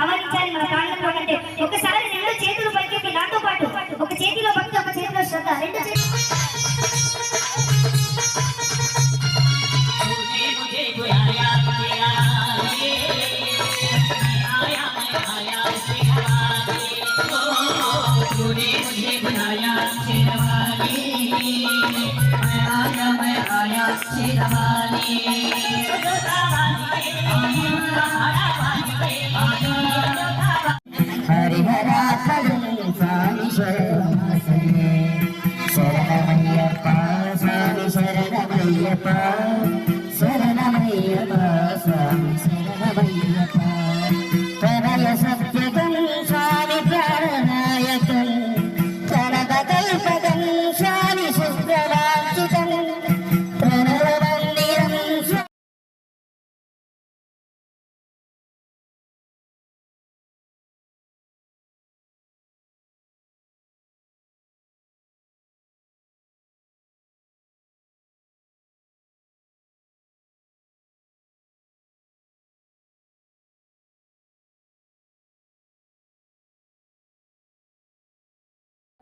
ఆవరించాలి మన ప్రాణంలో అంటే ఒకసారి రెండు చేతులు పైకెత్తి నాతో పాటు ఒక చేతిలో భక్తి ఒక చేతిలో శ్రద్ధ రెండు చేతులు శరణమయ్యప్ప శరణమయ్యప్ప శరణమయ్యప్ప తరయ సత్యగం